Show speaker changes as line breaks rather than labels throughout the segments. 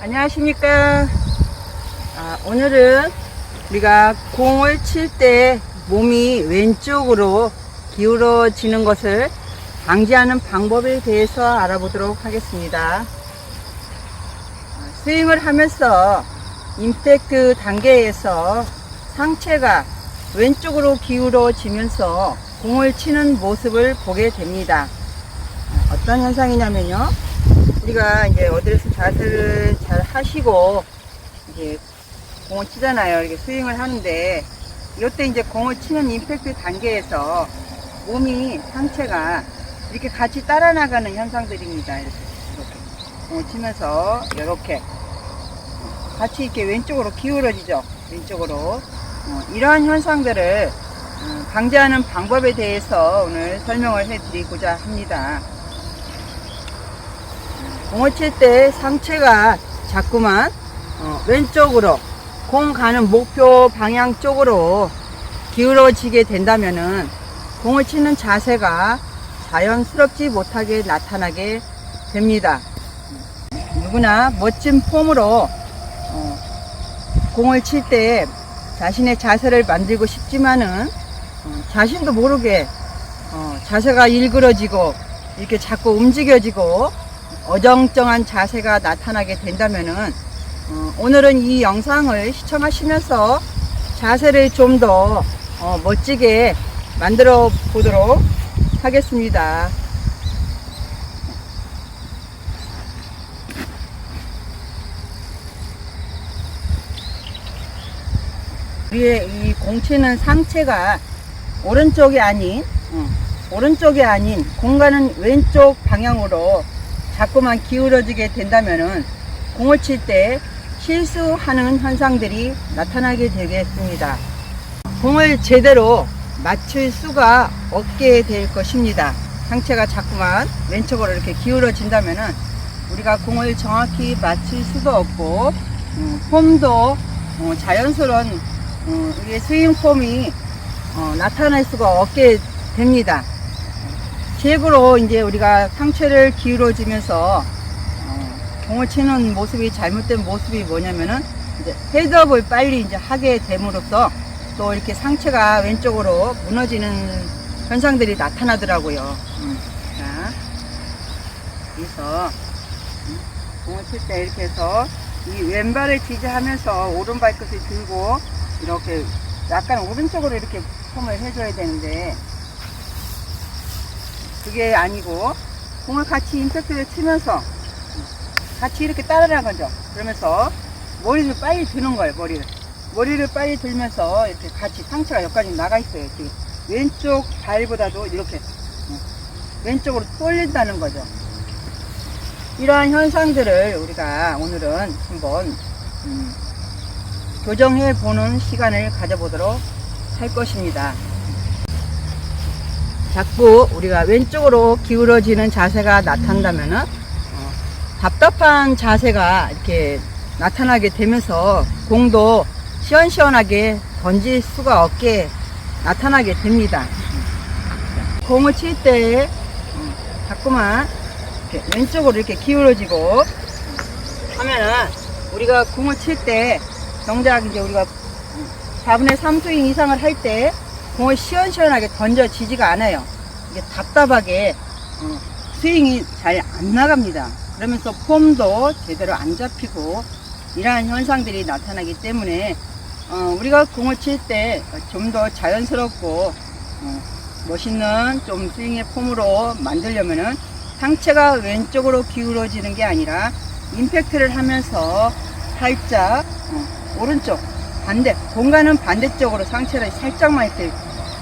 안녕하십니까. 아, 오늘은 우리가 공을 칠 때 몸이 왼쪽으로 기울어지는 것을 방지하는 방법에 대해서 알아보도록 하겠습니다. 아, 스윙을 하면서 임팩트 단계에서 상체가 왼쪽으로 기울어지면서 공을 치는 모습을 보게 됩니다. 아, 어떤 현상이냐면요. 우리가 이제 어디에서 자세를 잘 하시고 이제 공을 치잖아요. 이렇게 스윙을 하는데 이때 이제 공을 치는 임팩트 단계에서 몸이 상체가 이렇게 같이 따라 나가는 현상들입니다. 이렇게, 이렇게 공을 치면서 이렇게 같이 이렇게 왼쪽으로 기울어지죠. 왼쪽으로 어, 이러한 현상들을 어, 방지하는 방법에 대해서 오늘 설명을 해드리고자 합니다. 공을 칠 때 상체가 자꾸만 어, 왼쪽으로 공 가는 목표 방향 쪽으로 기울어지게 된다면은 공을 치는 자세가 자연스럽지 못하게 나타나게 됩니다. 누구나 멋진 폼으로 어, 공을 칠 때 자신의 자세를 만들고 싶지만은 어, 자신도 모르게 어, 자세가 일그러지고 이렇게 자꾸 움직여지고 어정쩡한 자세가 나타나게 된다면은 어, 오늘은 이 영상을 시청하시면서 자세를 좀더 어, 멋지게 만들어 보도록 하겠습니다. 우리의 이 공치는 상체가 오른쪽이 아닌 어, 오른쪽이 아닌 공간은 왼쪽 방향으로 자꾸만 기울어지게 된다면은 공을 칠 때 실수하는 현상들이 나타나게 되겠습니다. 공을 제대로 맞출 수가 없게 될 것입니다. 상체가 자꾸만 왼쪽으로 이렇게 기울어진다면은 우리가 공을 정확히 맞출 수도 없고 음, 폼도 어, 자연스러운 어, 우리의 스윙 폼이 어, 나타날 수가 없게 됩니다. 최고로 이제 우리가 상체를 기울어지면서 어, 공을 치는 모습이 잘못된 모습이 뭐냐면은 이제 헤드업을 빨리 이제 하게 됨으로써 또 이렇게 상체가 왼쪽으로 무너지는 현상들이 나타나더라고요. 음, 자, 그래서 음, 공을 칠 때 이렇게 해서 이 왼발을 지지하면서 오른발 끝을 들고 이렇게 약간 오른쪽으로 이렇게 폼을 해줘야 되는데 그게 아니고 공을 같이 임팩트를 치면서 같이 이렇게 따라나가죠. 그러면서 머리를 빨리 드는 거예요. 머리를 머리를 빨리 들면서 이렇게 같이 상체가 여기까지 나가 있어요. 지금 왼쪽 발보다도 이렇게 어, 왼쪽으로 쏠린다는 거죠. 이러한 현상들을 우리가 오늘은 한번 음, 교정해 보는 시간을 가져보도록 할 것입니다. 자꾸 우리가 왼쪽으로 기울어지는 자세가 나타난다면은 어, 답답한 자세가 이렇게 나타나게 되면서 공도 시원시원하게 던질 수가 없게 나타나게 됩니다. 공을 칠 때 자꾸만 이렇게 왼쪽으로 이렇게 기울어지고 하면은 우리가 공을 칠 때 정작 이제 우리가 4분의 3 스윙 이상을 할때 공을 시원시원하게 던져지지가 않아요. 이게 답답하게 어, 스윙이 잘 안 나갑니다. 그러면서 폼도 제대로 안 잡히고 이러한 현상들이 나타나기 때문에 어, 우리가 공을 칠 때 좀 더 자연스럽고 어, 멋있는 좀 스윙의 폼으로 만들려면은 상체가 왼쪽으로 기울어지는 게 아니라 임팩트를 하면서 살짝 어, 오른쪽 반대 공간은 반대쪽으로 상체를 살짝만 이렇게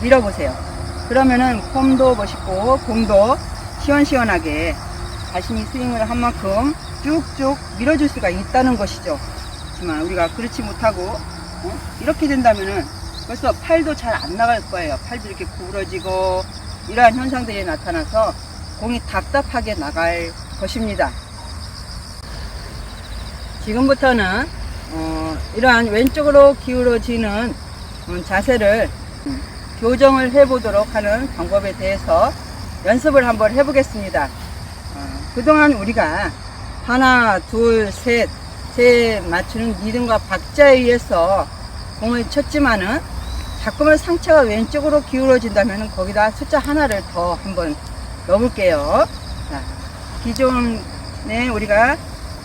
밀어보세요. 그러면은 폼도 멋있고 공도 시원시원하게 자신이 스윙을 한 만큼 쭉쭉 밀어줄 수가 있다는 것이죠. 하지만 우리가 그렇지 못하고 어? 이렇게 된다면은 벌써 팔도 잘 안 나갈 거예요. 팔도 이렇게 구부러지고 이러한 현상들이 나타나서 공이 답답하게 나갈 것입니다. 지금부터는 어, 이러한 왼쪽으로 기울어지는 음, 자세를 음, 교정을 해보도록 하는 방법에 대해서 연습을 한번 해보겠습니다. 어, 그동안 우리가 하나, 둘, 셋제 맞추는 리듬과 박자에 의해서 공을 쳤지만은 자꾸만 상체가 왼쪽으로 기울어진다면 거기다 숫자 하나를 더 한번 넣어볼게요. 자, 기존에 우리가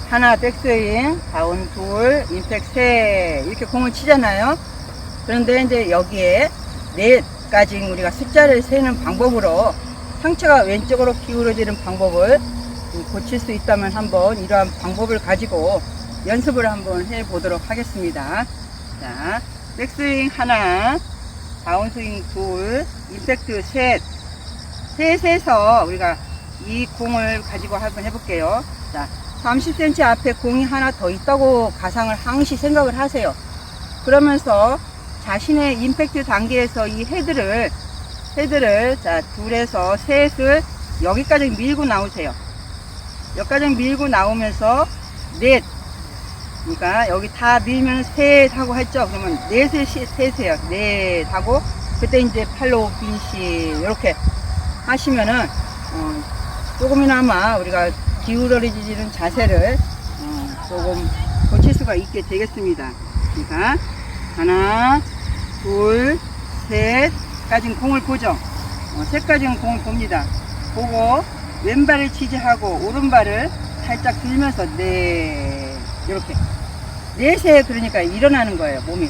하나 백스윙, 다운 둘, 임팩 세 이렇게 공을 치잖아요. 그런데 이제 여기에 넷까지 우리가 숫자를 세는 방법으로 상체가 왼쪽으로 기울어지는 방법을 고칠 수 있다면 한번 이러한 방법을 가지고 연습을 한번 해 보도록 하겠습니다. 자, 백스윙 하나, 다운스윙 둘, 임팩트 셋, 셋에서 우리가 이 공을 가지고 한번 해볼게요. 자, 30cm 앞에 공이 하나 더 있다고 가상을 항시 생각을 하세요. 그러면서 자신의 임팩트 단계에서 이 헤드를 헤드를 자 둘에서 셋을 여기까지 밀고 나오세요. 여기까지 밀고 나오면서 넷 그러니까 여기 다 밀면 셋 하고 했죠. 그러면 넷을 시- 셋이에요. 넷 하고 그때 이제 팔로 빈시 이렇게 하시면은 어, 조금이나마 우리가 기울어지는 자세를 어, 조금 고칠 수가 있게 되겠습니다. 그러니까 하나, 둘, 셋까지는 공을 보죠. 어, 셋까지는 공을 봅니다. 보고 왼발을 지지하고 오른발을 살짝 들면서 네 이렇게 넷에 그러니까 일어나는 거예요 몸이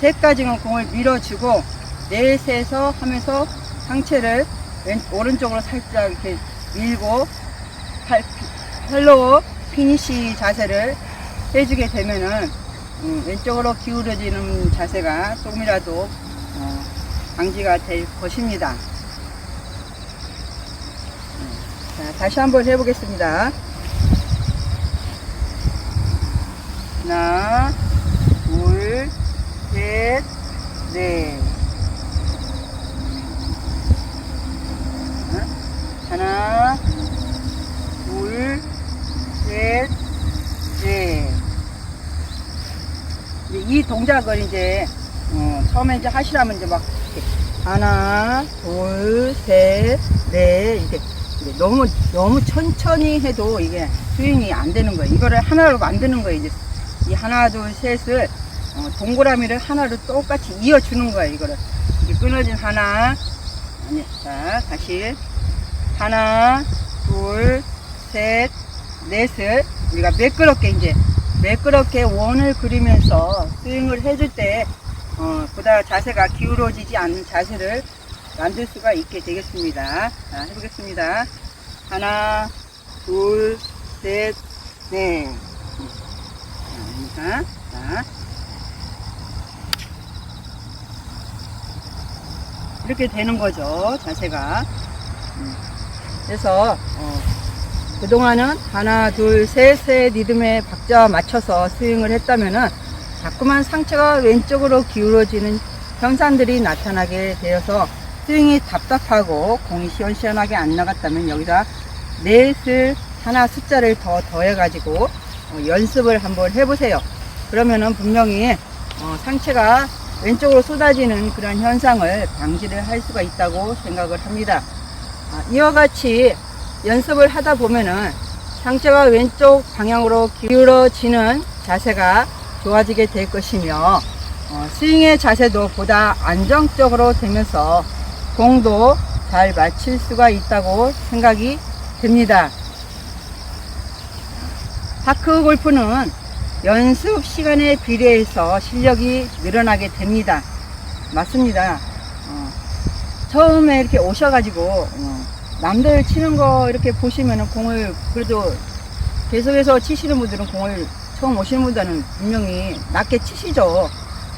셋까지는 공을 밀어주고 넷에서 하면서 상체를 왼, 오른쪽으로 살짝 이렇게 밀고 팔, 팔로우 피니시 자세를 해주게 되면은 음, 왼쪽으로 기울어지는 자세가 조금이라도 어, 방지가 될 것입니다. 음, 자, 다시 한번 해보겠습니다. 하나, 둘, 셋, 넷. 어? 하나, 둘, 셋, 넷. 이 동작을 이제 어, 처음에 이제 하시라면 이제 막 하나, 둘, 셋, 넷 이제 너무 너무 천천히 해도 이게 스윙이 안 되는 거예요. 이거를 하나로 만드는 거예요. 이제 이 하나, 둘, 셋을 어, 동그라미를 하나로 똑같이 이어주는 거예요. 이거를 이게 끊어진 하나, 아니, 자 다시 하나, 둘, 셋, 넷을 우리가 매끄럽게 이제 매끄럽게 원을 그리면서 스윙을 해줄 때 어, 보다 자세가 기울어지지 않는 자세를 만들 수가 있게 되겠습니다. 자, 해보겠습니다. 하나, 둘, 셋, 넷. 자, 그러니까, 자. 이렇게 되는 거죠, 자세가. 음. 그래서, 어, 그동안은 하나, 둘, 셋, 셋 리듬에 박자 맞춰서 스윙을 했다면은 자꾸만 상체가 왼쪽으로 기울어지는 현상들이 나타나게 되어서 스윙이 답답하고 공이 시원시원하게 안 나갔다면 여기다 넷을 하나 숫자를 더 더해가지고 어, 연습을 한번 해보세요. 그러면은 분명히 어, 상체가 왼쪽으로 쏟아지는 그런 현상을 방지를 할 수가 있다고 생각을 합니다. 아, 이와 같이 연습을 하다 보면은 상체가 왼쪽 방향으로 기울어지는 자세가 좋아지게 될 것이며 어, 스윙의 자세도 보다 안정적으로 되면서 공도 잘 맞출 수가 있다고 생각이 됩니다. 파크 골프는 연습 시간에 비례해서 실력이 늘어나게 됩니다. 맞습니다. 어, 처음에 이렇게 오셔가지고 어, 남들 치는 거 이렇게 보시면은 공을 그래도 계속해서 치시는 분들은 공을 처음 오시는 분들은 분명히 낮게 치시죠.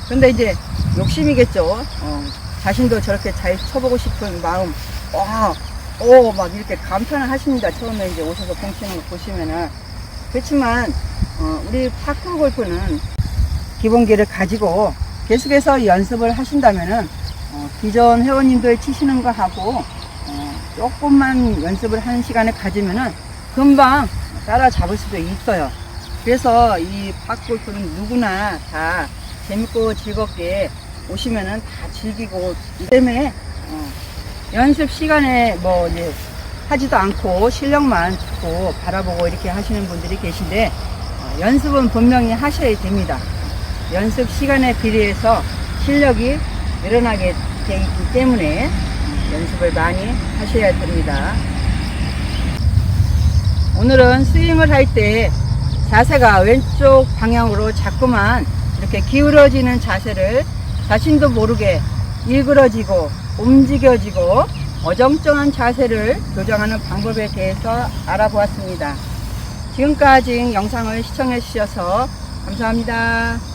근데 이제 욕심이겠죠. 어, 자신도 저렇게 잘 쳐보고 싶은 마음, 와, 오, 막 이렇게 감탄을 하십니다. 처음에 이제 오셔서 공 치는 거 보시면은. 그렇지만, 어, 우리 파크 골프는 기본기를 가지고 계속해서 연습을 하신다면은, 어, 기존 회원님들 치시는 거 하고, 어, 조금만 연습을 하는 시간을 가지면은 금방 따라잡을 수도 있어요. 그래서 이 팝골프는 누구나 다 재밌고 즐겁게 오시면은 다 즐기고 이 때문에 어, 연습 시간에 뭐 이제 하지도 않고 실력만 듣고 바라보고 이렇게 하시는 분들이 계신데 어, 연습은 분명히 하셔야 됩니다. 연습 시간에 비례해서 실력이 늘어나게 되어 있기 때문에 연습을 많이 하셔야 됩니다. 오늘은 스윙을 할 때 자세가 왼쪽 방향으로 자꾸만 이렇게 기울어지는 자세를 자신도 모르게 일그러지고 움직여지고 어정쩡한 자세를 교정하는 방법에 대해서 알아보았습니다. 지금까지 영상을 시청해 주셔서 감사합니다.